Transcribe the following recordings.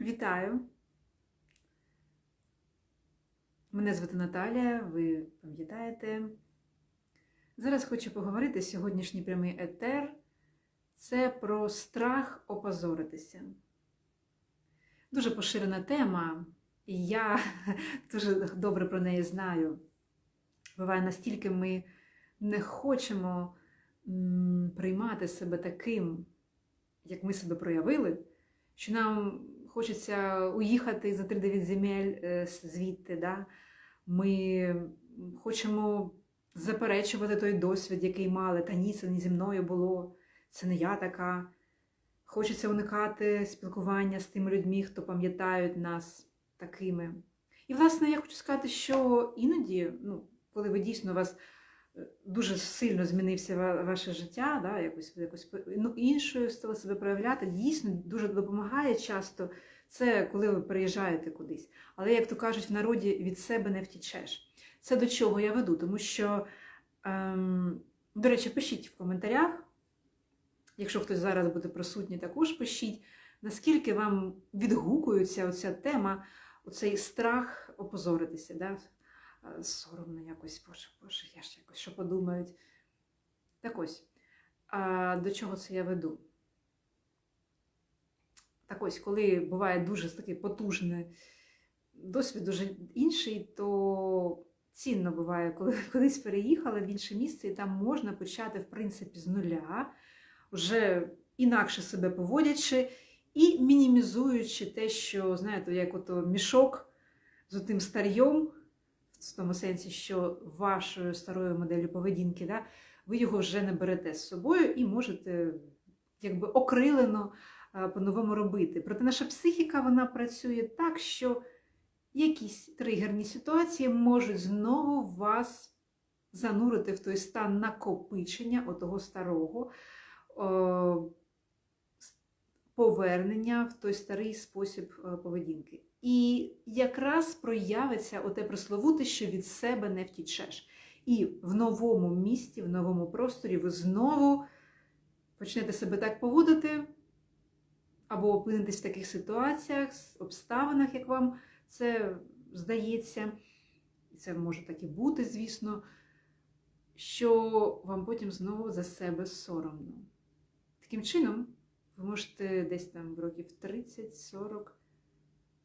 Вітаю! Мене звати Наталія, ви пам'ятаєте. Зараз хочу поговорити сьогоднішній прямий етер. Це про страх опозоритися. Дуже поширена тема, і я дуже добре про неї знаю. Буває, настільки ми не хочемо приймати себе таким, як ми себе проявили, що нам хочеться уїхати за 3-9 земель е, звідти. Да? Ми хочемо заперечувати той досвід, який мали. Та ні, це не зі мною було, це не я така. Хочеться уникати спілкування з тими людьми, хто пам'ятають нас такими. І, власне, я хочу сказати, що іноді, ну, коли ви дійсно вас дуже сильно змінився ваше життя, да, якось, якось ну, іншою стали себе проявляти, дійсно дуже допомагає часто це, коли ви приїжджаєте кудись. Але, як то кажуть, в народі від себе не втічеш. Це до чого я веду, тому що, ем, до речі, пишіть в коментарях, якщо хтось зараз буде присутній, також пишіть, наскільки вам відгукується оця тема, оцей страх опозоритися. Да? Е, Соромно якось, боже, боже, я ж якось що подумають. Так ось, а до чого це я веду? Так ось, коли буває дуже такий потужний досвід, дуже інший, то цінно буває, коли ви кудись переїхали в інше місце, і там можна почати, в принципі, з нуля, вже інакше себе поводячи і мінімізуючи те, що, знаєте, як ото мішок з тим старьом, в тому сенсі, що вашою старою моделлю поведінки, да, ви його вже не берете з собою і можете якби окрилено по-новому робити. Проте наша психіка вона працює так, що якісь тригерні ситуації можуть знову вас занурити в той стан накопичення отого старого, повернення в той старий спосіб е, поведінки. І якраз проявиться оте пресловуте, що від себе не втічеш. І в новому місті, в новому просторі ви знову почнете себе так поводити, або опинитесь в таких ситуаціях, обставинах, як вам це здається, і це може так і бути, звісно, що вам потім знову за себе соромно. Таким чином, ви можете десь там в років 30-40,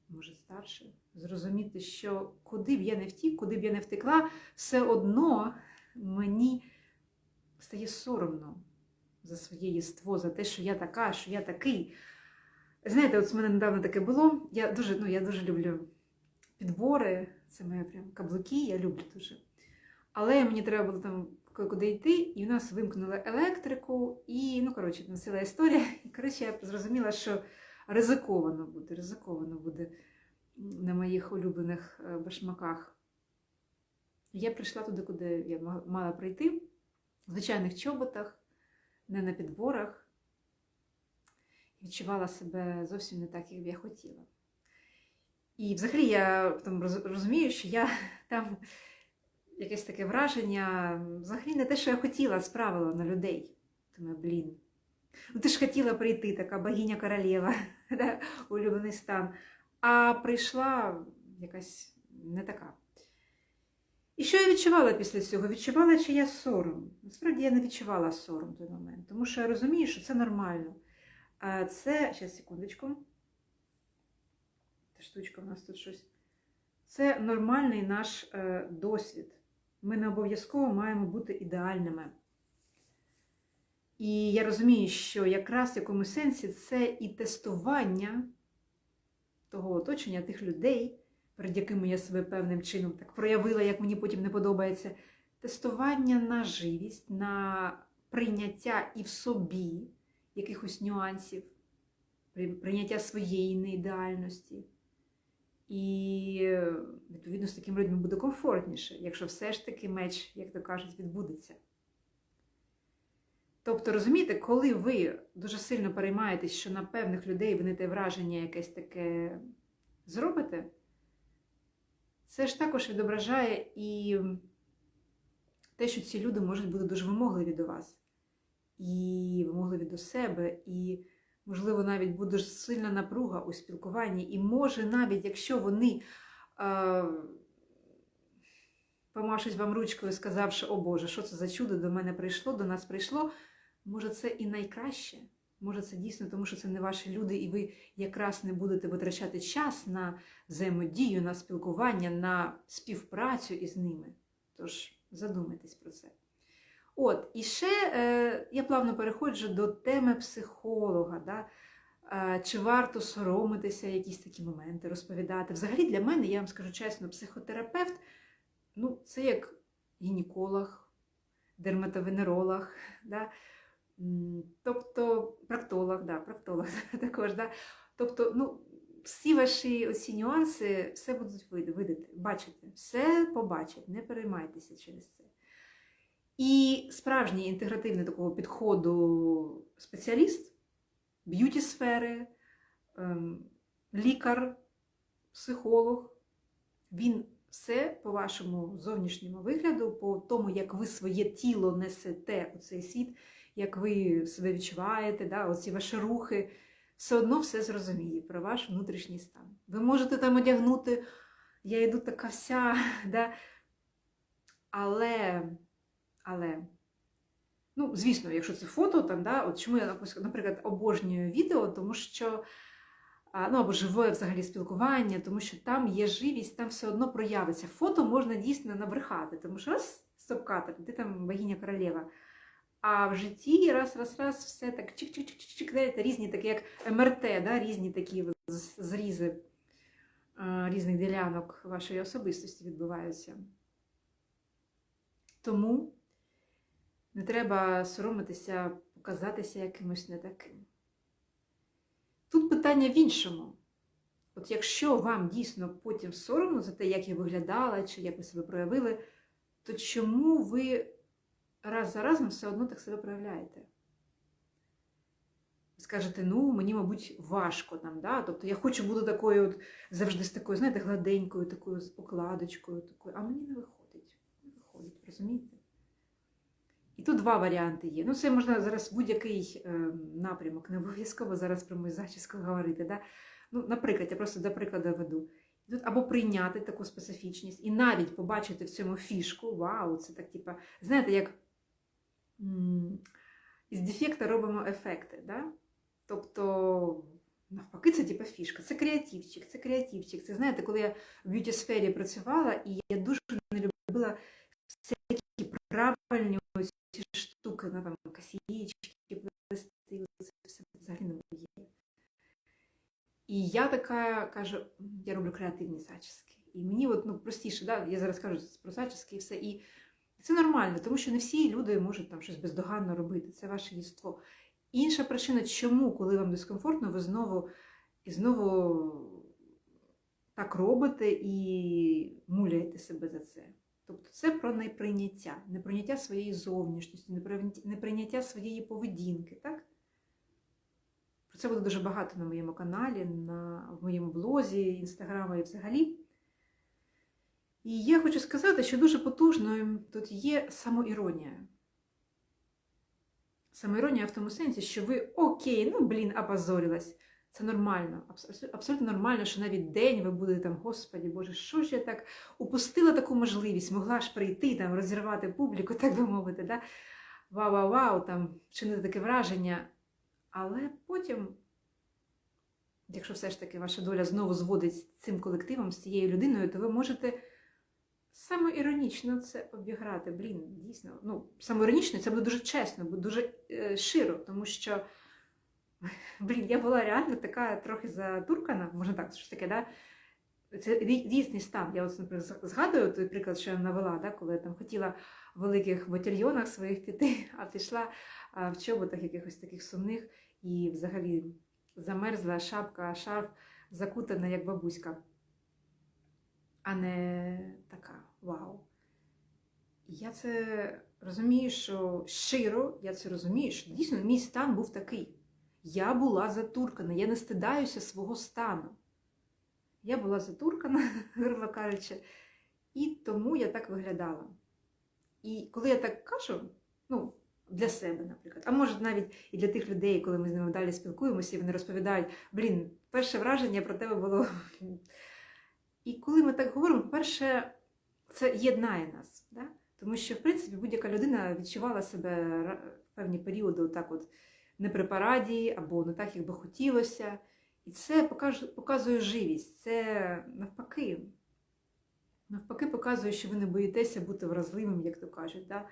може старше, зрозуміти, що куди б я не втік, куди б я не втекла, все одно мені стає соромно за своє єство, за те, що я така, що я такий. Знаєте, от з мене недавно таке було. Я дуже, ну, я дуже люблю підбори, це мої прям каблуки, я люблю дуже. Але мені треба було там куди йти, і у нас вимкнули електрику, і, ну, коротше, там ціла історія. І, коротше, я зрозуміла, що ризиковано буде, ризиковано буде на моїх улюблених е, башмаках. Я прийшла туди, куди я мала прийти, в звичайних чоботах, не на підборах. Відчувала себе зовсім не так, як я хотіла. І взагалі я там розумію, що я там якесь таке враження, взагалі не те, що я хотіла, справила на людей. Думаю, блін. Ну ти ж хотіла прийти, така богиня королева, да, улюблений стан. А прийшла якась не така. І що я відчувала після цього? Відчувала, чи я сором. Насправді я не відчувала сором в той момент, тому що я розумію, що це нормально. А це, зараз секундочку. Та штучка у нас тут щось. Це нормальний наш е, досвід. Ми не обов'язково маємо бути ідеальними. І я розумію, що якраз в якомусь сенсі це і тестування того оточення, тих людей, перед якими я себе певним чином так проявила, як мені потім не подобається. Тестування на живість, на прийняття і в собі якихось нюансів, прийняття своєї неідеальності. І, відповідно, з такими людьми буде комфортніше, якщо все ж таки меч, як то кажуть, відбудеться. Тобто, розумієте, коли ви дуже сильно переймаєтесь, що на певних людей ви не те враження якесь таке зробите, це ж також відображає і те, що ці люди можуть бути дуже вимогливі до вас, і вимогливі до себе, і Можливо, навіть буде сильна напруга у спілкуванні, і може навіть якщо вони е, помашуть вам ручкою, сказавши, о Боже, що це за чудо до мене прийшло, до нас прийшло, може це і найкраще. Може, це дійсно, тому що це не ваші люди, і ви якраз не будете витрачати час на взаємодію, на спілкування, на співпрацю із ними. Тож задумайтесь про це. От, і ще е, я плавно переходжу до теми психолога. Да? Е, чи варто соромитися якісь такі моменти, розповідати? Взагалі, для мене, я вам скажу чесно, психотерапевт ну, це як гінеколог, дерматовенеролог. Да? Тобто проктолог, да, проктолог також. Да? Тобто, ну, всі ваші оці нюанси все будуть видати, бачити, все побачать, не переймайтеся через це. І справжній інтегративний такого підходу спеціаліст б'юті сфери, ем, лікар, психолог, він все по вашому зовнішньому вигляду, по тому, як ви своє тіло несете у цей світ, як ви себе відчуваєте, да, оці ваші рухи, все одно все зрозуміє про ваш внутрішній стан. Ви можете там одягнути, я йду така вся, да, але, але, ну, звісно, якщо це фото, там, да, от чому я, наприклад, обожнюю відео, тому що, ну, або живе взагалі спілкування, тому що там є живість, там все одно проявиться. Фото можна дійсно набрехати, тому що раз стоп-кадр, де там богиня королева. А в житті раз, раз, раз, все так чик-чик-чик-чик, різні такі, як МРТ, да, різні такі зрізи різних ділянок вашої особистості відбуваються. Тому не треба соромитися, показатися якимось не таким. Тут питання в іншому. От якщо вам дійсно потім соромно за те, як я виглядала, чи як ви себе проявили, то чому ви раз за разом все одно так себе проявляєте? Скажете, ну, мені, мабуть, важко там, да? тобто я хочу бути такою, от, завжди з такою, знаєте, гладенькою, такою з покладочкою, такою, а мені не виходить. Не виходить, розумієте? І тут два варіанти є. Ну, це можна зараз будь-який е, напрямок, не обов'язково зараз про мою зачіску говорити. Да? Ну, наприклад, я просто до прикладу веду. Тут або прийняти таку специфічність і навіть побачити в цьому фішку, вау, це так, типа, знаєте, як із дефекта робимо ефекти. Да? Тобто, навпаки, це типа фішка. Це креативчик, це креативчик. Це знаєте, коли я в б'юті сфері працювала, і я дуже не любила всякі правильні ці штуки, на там косічки, плести, це все взагалі не моє. І я така кажу, я роблю креативні зачіски. І мені от, ну, простіше, да? я зараз кажу про зачіски і все. І це нормально, тому що не всі люди можуть там щось бездоганно робити. Це ваше єство. Інша причина, чому, коли вам дискомфортно, ви знову і знову так робите і муляєте себе за це. Тобто це про неприйняття, неприйняття своєї зовнішності, неприйняття- своєї поведінки. так? Про це буде дуже багато на моєму каналі, на, в моєму блозі, інстаграмі і взагалі. І я хочу сказати, що дуже потужною тут є самоіронія. Самоіронія в тому сенсі, що ви окей, ну блін, опозорилась. Це нормально, абсолютно нормально, що навіть день ви будете там, Господі Боже, що ж я так упустила таку можливість, могла ж прийти, там, розірвати публіку, так би мовити, да? вау-вау-вау, там, чинити таке враження. Але потім, якщо все ж таки ваша доля знову зводить з цим колективом, з цією людиною, то ви можете самоіронічно це обіграти. Блін, дійсно. Ну, самоіронічно це буде дуже чесно, буде дуже е, широ, тому що, блін, я була реально така трохи затуркана, можна так, що таке, да? Це різний стан. Я от, наприклад, згадую той приклад, що я навела, да, коли я там хотіла в великих ботильйонах своїх піти, а пішла в чоботах якихось таких сумних і взагалі замерзла шапка, шарф закутана, як бабуська, а не така вау. Я це розумію, що щиро я це розумію, що дійсно мій стан був такий. Я була затуркана, я не стидаюся свого стану. Я була затуркана, грубо кажучи, і тому я так виглядала. І коли я так кажу, ну, Для себе, наприклад. А може навіть і для тих людей, коли ми з ними далі спілкуємося, і вони розповідають: блін, перше враження про тебе було. І коли ми так говоримо, перше, це єднає нас. Да? Тому що, в принципі, будь-яка людина відчувала себе в певні періоди, отак от не при параді або не так, як би хотілося. І це показує живість. Це навпаки. Навпаки, показує, що ви не боїтеся бути вразливим, як то кажуть. Да?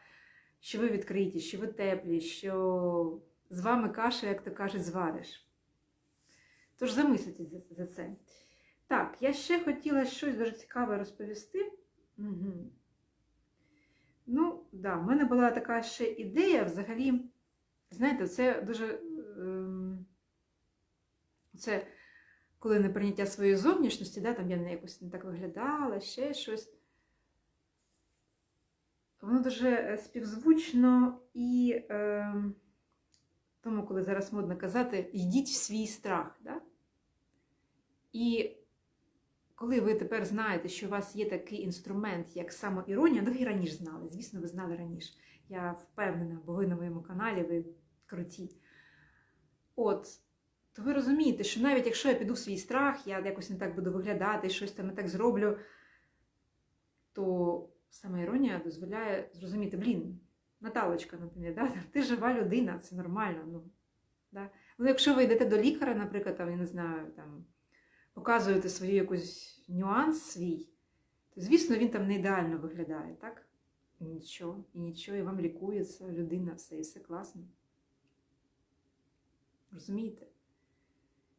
Що ви відкриті, що ви теплі, що з вами каша, як то кажуть, звариш. Тож замисліть за це. Так, я ще хотіла щось дуже цікаве розповісти. Угу. Ну, да, в мене була така ще ідея взагалі. Знаєте, це дуже. Ем, це коли не прийняття своєї зовнішності, да, там я не якось не так виглядала, ще щось. Воно дуже співзвучно і е, тому, коли зараз модно казати, йдіть в свій страх. Да? І коли ви тепер знаєте, що у вас є такий інструмент, як самоіронія, ну ви раніше знали, звісно, ви знали раніше. Я впевнена, бо ви на моєму каналі, ви круті. От, то ви розумієте, що навіть якщо я піду в свій страх, я якось не так буду виглядати, щось там не так зроблю, то самоіронія дозволяє зрозуміти, блін, Наталочка, наприклад, да? ти жива людина, це нормально. Ну, да? ну, Якщо ви йдете до лікаря, наприклад, там, я не знаю, там, показуєте свою якийсь нюанс свій, то, звісно, він там не ідеально виглядає, так? І нічого, і нічого, і вам лікується людина, все, і все класно. Розумієте?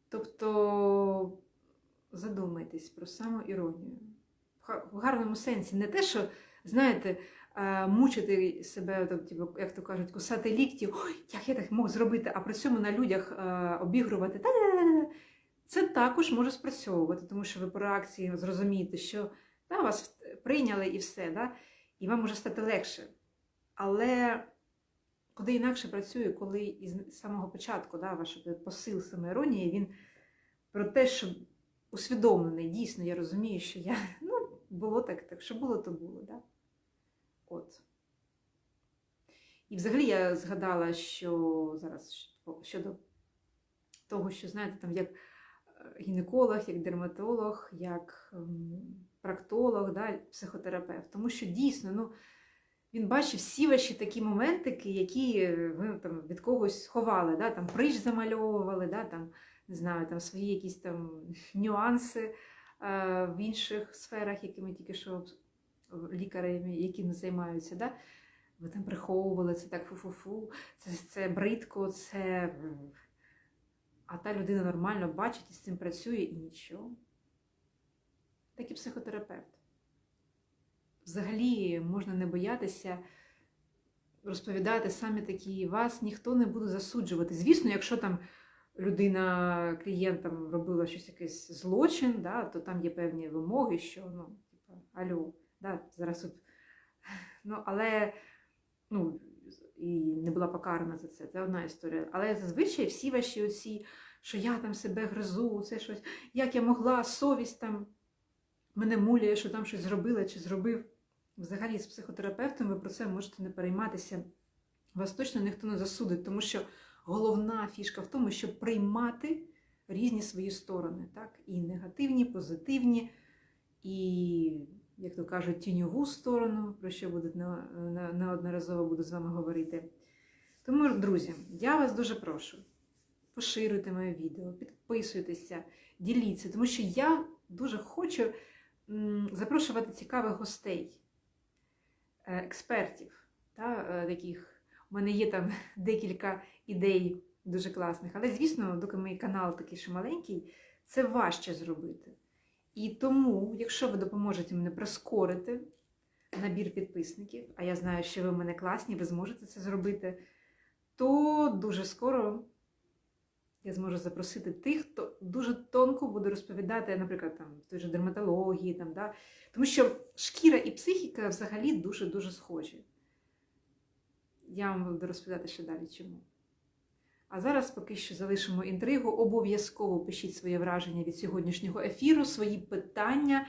Тобто задумайтесь про самоіронію. В гарному сенсі. Не те, що, знаєте, мучити себе, типу, як то кажуть, кусати лікті, ой, як я так можу зробити, а при цьому на людях обігрувати. Це також може спрацьовувати, тому що ви по реакції зрозумієте, що да, вас прийняли і все, да, і вам може стати легше. Але куди інакше працює, коли із самого початку да, ваш посил самоіронії, він про те, що усвідомлений, дійсно, я розумію, що я, ну, було так, так що було, то було. Да? От. І взагалі я згадала, що зараз щодо того, що, знаєте, там як гінеколог, як дерматолог, як практолог, да, психотерапевт. Тому що дійсно, ну, він бачив всі ваші такі моментики, які ви там від когось ховали, да, там прищ замальовували, да, там, не знаю, там свої якісь там нюанси е, в інших сферах, якими тільки що лікарями, якими займаються. Да? Ви там приховували це так фу-фу-фу, це, це бридко, це. А та людина нормально бачить і з цим працює і нічого. Так і психотерапевт. Взагалі можна не боятися розповідати самі такі, вас ніхто не буде засуджувати. Звісно, якщо там людина, клієнт там робила щось якийсь злочин, да, то там є певні вимоги, що ну, типу, алло, да, зараз от. Ну, але ну, і не була покарана за це. Це одна історія. Але зазвичай всі ваші оці, що я там себе гризу, це щось, як я могла, совість там мене муляє, що там щось зробила чи зробив. Взагалі, з психотерапевтом ви про це можете не перейматися. Вас точно ніхто не засудить, тому що головна фішка в тому, щоб приймати різні свої сторони, так? І негативні, і позитивні, і, як то кажуть, тіньову сторону, про що неодноразово буду з вами говорити. Тому, друзі, я вас дуже прошу. Поширюйте моє відео, підписуйтеся, діліться, тому що я дуже хочу запрошувати цікавих гостей, експертів, та, е, таких. У мене є там декілька ідей дуже класних. Але, звісно, доки мій канал такий ще маленький, це важче зробити. І тому, якщо ви допоможете мене прискорити набір підписників, а я знаю, що ви в мене класні, ви зможете це зробити, то дуже скоро я зможу запросити тих, хто дуже тонко буде розповідати, наприклад, там, той же дерматології, там, да? тому що шкіра і психіка взагалі дуже-дуже схожі. Я вам буду розповідати ще далі чому. А зараз поки що залишимо інтригу. Обов'язково пишіть своє враження від сьогоднішнього ефіру, свої питання,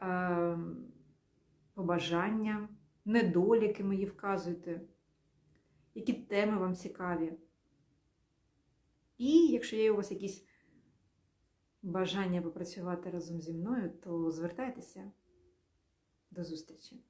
ем, побажання, недоліки мої вказуйте. які теми вам цікаві. І якщо є у вас якісь бажання попрацювати разом зі мною, то звертайтеся. До зустрічі!